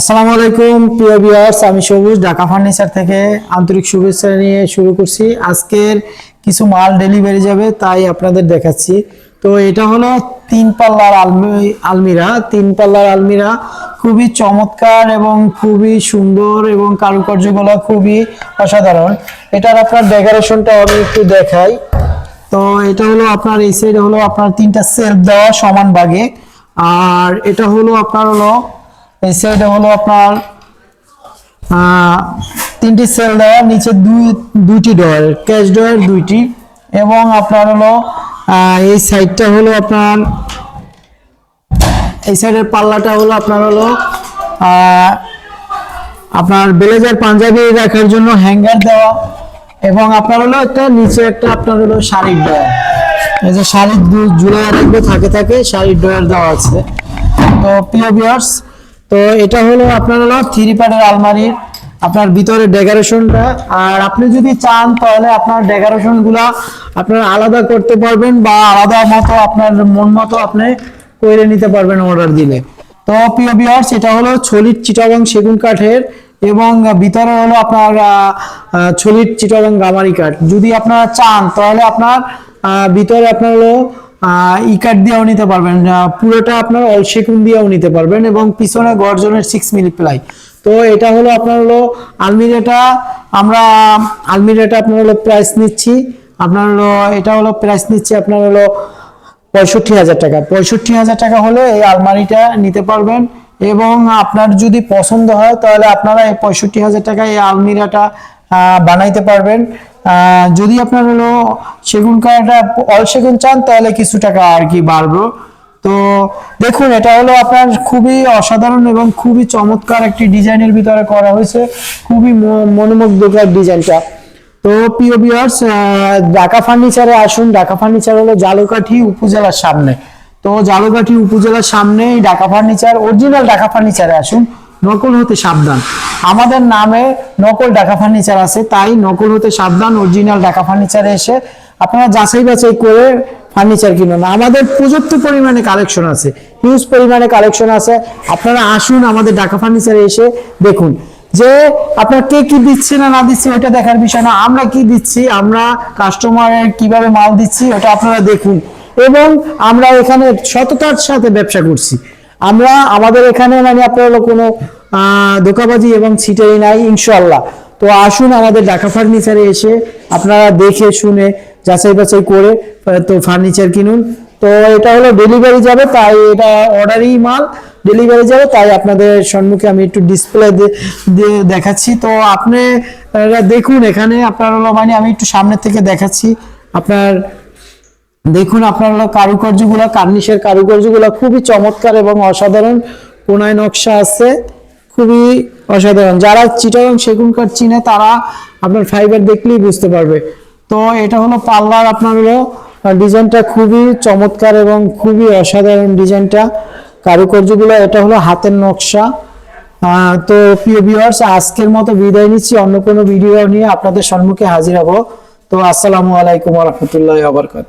আসসালামু আলাইকুম, প্রিয় ভিউয়ার্স আমি সবুজ, ঢাকা ফার্নিচার থেকে আন্তরিক শুভেচ্ছা নিয়ে শুরু করছি। আজকের কিছু মাল ডেলিভারি যাবে, তাই আপনাদের দেখাচ্ছি। তো এটা হলো তিন পাল্লার আলমি, আলমিরা, তিন পাল্লার আলমিরা খুবই চমৎকার এবং খুবই সুন্দর এবং কারুকার্যগুলো খুবই অসাধারণ। এটার আপনার ডেকোরেশনটা আমি একটু দেখাই। তো এটা হলো আপনার, এই সাইড হলো আপনার তিনটা সেলফ দেওয়া সমান ভাগে আর এটা হলো আপনার হলো এই সাইডে হলো আপনার তিনটি সেল দেওয়া, নিচে দুই, দুইটি ডয়ার ক্যাশ ডয়ার দুইটি এবং আপনার হলো এই সাইডটা হলো আপনার, এই সাইডের পাল্লাটা হলো আপনার হলো আপনার ব্লেজার পাঞ্জাবি রাখার জন্য হ্যাঙ্গার দেওয়া এবং আপনার হলো একটা নিচে একটা আপনার হলো শাড়ির ডয়ার এই যে শাড়ির রাখবে, থাকে থাকে শাড়ির ডয়ার দেওয়া আছে। তো প্রিয় ভিউয়ার্স তো এটা হলো আপনার হলো থ্রি পার্টের আলমারির আপনার ভিতরে ডেকোরেশনটা আর আপনি যদি চান তাহলে আপনার ডেকোরেশনগুলা আপনার আলাদা করতে পারবেন বা আলাদা মতো আপনার মন মতো আপনি করে নিতে পারবেন অর্ডার দিলে। তো প্রিয় ভিউয়ার্স এটা হলো ছলিট চিটাগং সেগুন কাঠের এবং ভিতরে হলো আপনার ছলিট চিটাগং গামারি কাঠ। যদি আপনারা চান তাহলে আপনার ভিতরে আপনার হলো ই কাঠ দিয়েও নিতে পারবেন পুরোটা আপনার অল সেগুন দিয়েও নিতে পারবেন এবং পিছনে গর্জনের সিক্স মিলি প্লাই তো এটা হলো আপনার হলো আলমিরাটা, আমরা আলমিরাটা আপনার হলো প্রাইস নিচ্ছি। আপনার হলো, এটা হলো প্রাইস নিচ্ছি আপনার হলো পঁয়ষট্টি হাজার টাকা। পঁয়ষট্টি হাজার টাকা হলে এই আলমারিটা নিতে পারবেন এবং আপনার যদি পছন্দ হয়, তাহলে আপনারা এই পঁয়ষট্টি হাজার টাকা এই আলমিরাটা বানাইতে পারবেন। যদি আপনার হলো সেগুন কাঠটা অল সেগুন চান, তাহলে কিছু টাকা আর কি বাড়বো। তো দেখুন, এটা হলো আপনার খুবই অসাধারণ এবং খুবই চমৎকার একটি ডিজাইনের ভিতরে করা হয়েছে। খুবই মনোমুগ্ধকর ডিজাইনটা। তো প্রিয় বিয়ার্স ঢাকা ফার্নিচারে আসুন। ঢাকা ফার্নিচার হলো জালুকাঠি উপজেলার সামনে। তো জালুকাঠি উপজেলার সামনেই ঢাকা ফার্নিচার অরিজিনাল ঢাকা ফার্নিচারে আসুন। নকল হতে সাবধান। আমাদের নামে নকল ঢাকা ফার্নিচার আছে, তাই নকল হতে সাবধান অরিজিনাল ঢাকা ফার্নিচারে এসে আপনারা যাচাই বাছাই করে ফার্নিচার কিনুন। আমাদের পর্যাপ্ত পরিমাণে কালেকশন আছে হিউজ পরিমাণে কালেকশন আছে। আপনারা আসুন আমাদের ঢাকা ফার্নিচারে এসে দেখুন যে আপনার কে কি দিচ্ছে না না দিচ্ছে ওটা দেখার বিষয় না। আমরা কি দিচ্ছি, আমরা কাস্টমারের কীভাবে মাল দিচ্ছি, ওটা আপনারা দেখুন। এবং আমরা এখানে সততার সাথে ব্যবসা করছি। আমরা আমাদের এখানে মানে আপনার কোনো ধোকাবাজি এবং ছিটাই নাই ইনশাল্লাহ তো আসুন আমাদের ঢাকা ফার্নিচারে এসে আপনারা দেখে শুনে, যাচাই বাছাই করে তো ফার্নিচার কিনুন। তো এটা হলো ডেলিভারি যাবে, তাই এটা অর্ডারই মাল, ডেলিভারি যাবে, তাই আপনাদের সম্মুখে আমি একটু ডিসপ্লে দেখাচ্ছি। তো আপনি দেখুন এখানে, আপনার হলো মানে আমি একটু সামনে থেকে দেখাচ্ছি, আপনার দেখুন আপনার কারুকার্যগুলো, কার্নিশের কারুকার্যগুলো খুবই চমৎকার এবং অসাধারণ কোনায় নকশা আছে, খুবই অসাধারণ। যারা চিটাগং সেগুন কাঠ চিনে তারা আপনার ফাইবার দেখলেই বুঝতে পারবে। তো এটা হলো পাল্লার আপনার হলো ডিজাইনটা খুবই চমৎকার এবং খুবই অসাধারণ ডিজাইনটা। কারুকার্যগুলো, এটা হলো হাতের নকশা। তো প্রিয় ভিউয়ার্স আজকের মতো বিদায় নিচ্ছি। অন্য কোনো ভিডিও নিয়ে আপনাদের সম্মুখে হাজির হব। তো আসসালামু আলাইকুম রহমতুল্লাহ আবরকাত